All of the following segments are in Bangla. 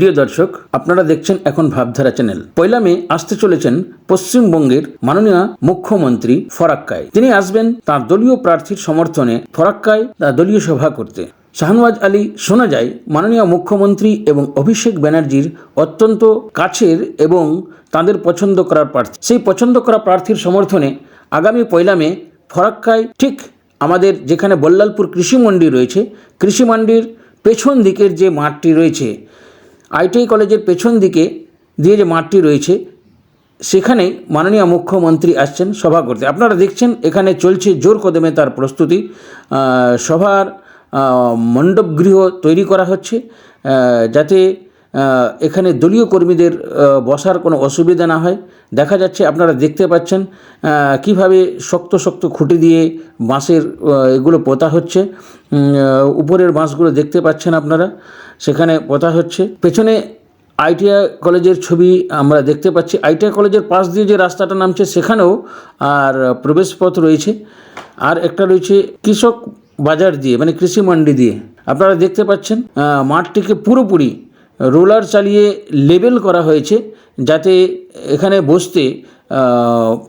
প্রিয় দর্শক, আপনারা দেখছেন এখন ভাবধারা চ্যানেল। পয়লা মে আসতে চলেছেন পশ্চিমবঙ্গের মাননীয় মুখ্যমন্ত্রী ফরাক্কায়। তিনি আসবেন তার দলীয় প্রার্থীর সমর্থনে ফরাক্কায় তার দলীয় সভা করতে। শাহনওয়াজ আলী শোনা যায়, মাননীয় মুখ্যমন্ত্রী এবং অভিষেক ব্যানার্জির অত্যন্ত কাছের এবং তাদের পছন্দ করার প্রার্থী। সেই পছন্দ করা প্রার্থীর সমর্থনে আগামী পয়লা মে ফরাক্কায় ঠিক আমাদের যেখানে বল্লালপুর কৃষি মন্ডি রয়েছে, কৃষি মন্ডির পেছন দিকের যে মাঠটি রয়েছে আইটিআই কলেজের পেছন দিকে দিয়ে যে মাঠটি রয়েছে, সেখানে মাননীয় মুখ্যমন্ত্রী আসছেন সভা করতে। আপনারা দেখছেন, এখানে চলছে জোর কদমে তার প্রস্তুতি। সভার মণ্ডপগৃহ তৈরি করা হচ্ছে যাতে এখানে দলীয় কর্মীদের বসার কোনো অসুবিধা না হয়। দেখা যাচ্ছে আপনারা দেখতে পাচ্ছেন কীভাবে শক্ত শক্ত খুঁটি দিয়ে বাঁশের এগুলো পোতা হচ্ছে। উপরের বাঁশগুলো দেখতে পাচ্ছেন আপনারা, সেখানে পোতা হচ্ছে। পেছনে আইটিআই কলেজের ছবি আমরা দেখতে পাচ্ছি। আইটিআই কলেজের পাশ দিয়ে যে রাস্তাটা নামছে, সেখানেও আর প্রবেশপথ রয়েছে। আর একটা রয়েছে কৃষক বাজার দিয়ে মানে কৃষি মান্ডি দিয়ে। আপনারা দেখতে পাচ্ছেন মাঠটিকে পুরোপুরি রোলার চালিয়ে লেবেল করা হয়েছে যাতে এখানে বসতে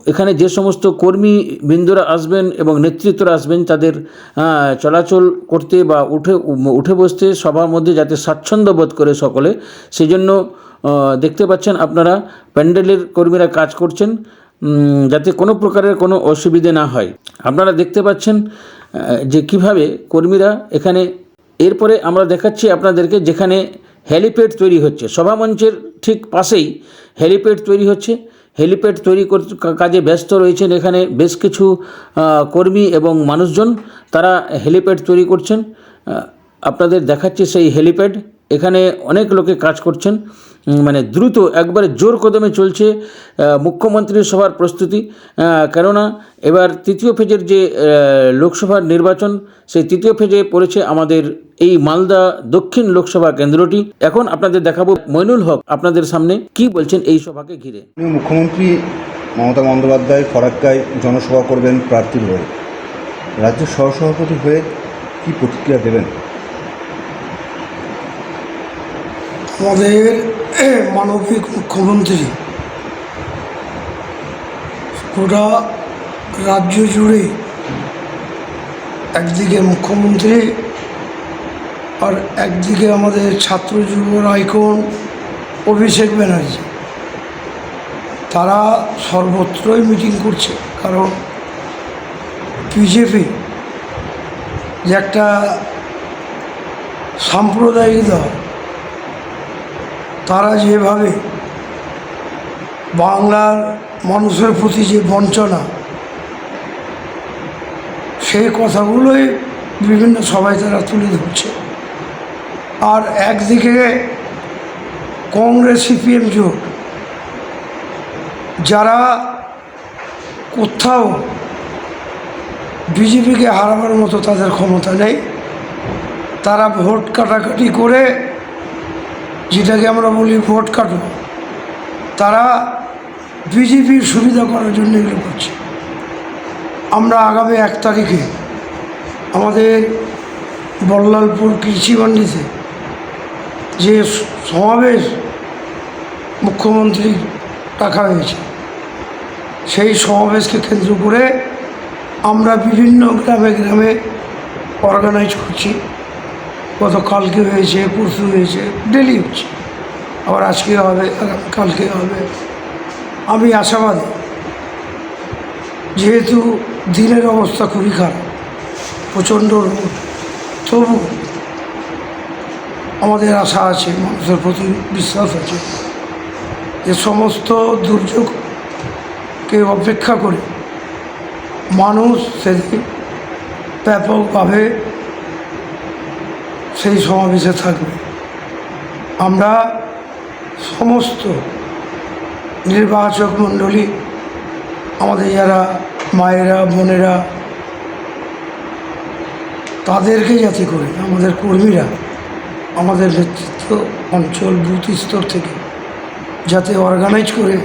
এখানে যে সমস্ত কর্মী বৃন্দরা আসবেন এবং নেতৃত্বরা আসবেন তাদের চলাচল করতে বা উঠে উঠে বসতে সবার মধ্যে যাতে স্বাচ্ছন্দ্য বোধ করে সকলে সেই জন্য দেখতে পাচ্ছেন আপনারা প্যান্ডেলের কর্মীরা কাজ করছেন যাতে কোনো প্রকারের কোনো অসুবিধে না হয়। আপনারা দেখতে পাচ্ছেন যে কীভাবে কর্মীরা এখানে, এরপরে আমরা দেখাচ্ছি আপনাদেরকে যেখানে হেলিপ্যাড তৈরি হচ্ছে। সভামঞ্চের ঠিক পাশেই হেলিপ্যাড তৈরি হচ্ছে। হেলিপ্যাড তৈরি কাজে ব্যস্ত রয়েছেন এখানে বেশ কিছু কর্মী এবং মানুষজন। তারা হেলিপ্যাড তৈরি করছেন। আপনাদের দেখাচ্ছি সেই হেলিপ্যাড। এখানে অনেক লোকে কাজ করছেন। মানে দ্রুত একবারে জোর কদমে চলছে আহ, মুখ্যমন্ত্রীর সভার প্রস্তুতি। কেননা এবার তৃতীয় ফেজের যে লোকসভার নির্বাচন সেই তৃতীয় ফেজে পড়েছে আমাদের এই মালদা দক্ষিণ লোকসভা কেন্দ্রটি। এখন আপনাদের দেখাবো মইনুল হক আপনাদের সামনে কি বলছেন এই সভাকে ঘিরে। মুখ্যমন্ত্রী মমতা বন্দ্যোপাধ্যায় ফরাক্কায় জনসভা করবেন প্রার্থীর হয়ে। রাজ্য সহসভাপতি হয়ে কি প্রতিক্রিয়া দেবেন? আমাদের মানবিক মুখ্যমন্ত্রী। গোটা রাজ্য জুড়ে একদিকে মুখ্যমন্ত্রী আর একদিকে আমাদের ছাত্র যুবর আইকন অভিষেক ব্যানার্জি। তারা সর্বত্রই মিটিং করছে, কারণ বিজেপি যে একটা সাম্প্রদায়িক দল তারা যেভাবে বাংলার মানুষের প্রতি যে বঞ্চনা, সেই কথাগুলোই বিভিন্ন সবাই তারা তুলে ধরছে। আর একদিকে কংগ্রেস সিপিএম জোট, যারা কোথাও বিজেপিকে হারাবার মতো তাদের ক্ষমতা নেই, তারা ভোট কাটাকাটি করে যেটাকে আমরা বলি ভোট কাটো, তারা বিজেপির সুবিধা করার জন্য এগুলো করছে। আমরা আগামী এক তারিখে আমাদের বল্লালপুর কৃষি মান্ডিতে যে সমাবেশ মুখ্যমন্ত্রী রাখা হয়েছে, সেই সমাবেশকে কেন্দ্র করে আমরা বিভিন্ন গ্রামে গ্রামে অর্গানাইজ করছি। গত কালকে হয়েছে, পরশু হয়েছে ডেলি হচ্ছে। আবার আজকে হবে, কালকে হবে। আমি আশাবাদী, যেহেতু দিনের অবস্থা খুবই খারাপ, প্রচণ্ড রোদ, তবু আমাদের আশা আছে, মানুষের প্রতি বিশ্বাস আছে, যে সমস্ত দুর্যোগকে অপেক্ষা করে মানুষ সেদিন ব্যাপকভাবে সেই সমাবেশে থাকবে। আমরা সমস্ত নির্বাচক মণ্ডলী, আমাদের যারা মায়েরা, বোনেরা, তাদেরকে যাতে করে আমাদের কর্মীরা, আমাদের নেতৃত্ব অঞ্চল বুথ স্তর থেকে যাতে অর্গানাইজ করে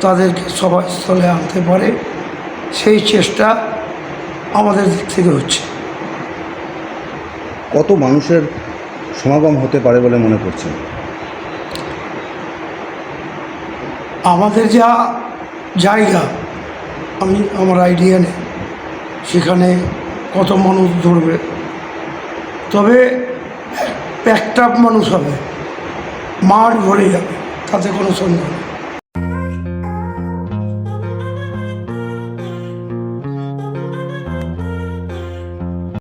তাদেরকে সভাস্থলে আনতে পারে, সেই চেষ্টা আমাদের দিক থেকে হচ্ছে। কত মানুষের সমাগম হতে পারে বলে মনে করছেন? আমাদের যা জায়গা, আমি আমার আইডিয়া নেই। সেখানে কত মানুষ ধরবে। তবে প্যাকটাপ মানুষ হবে, মাঠ ভরে যাবে, তাতে কোনো সন্দেহ নেই।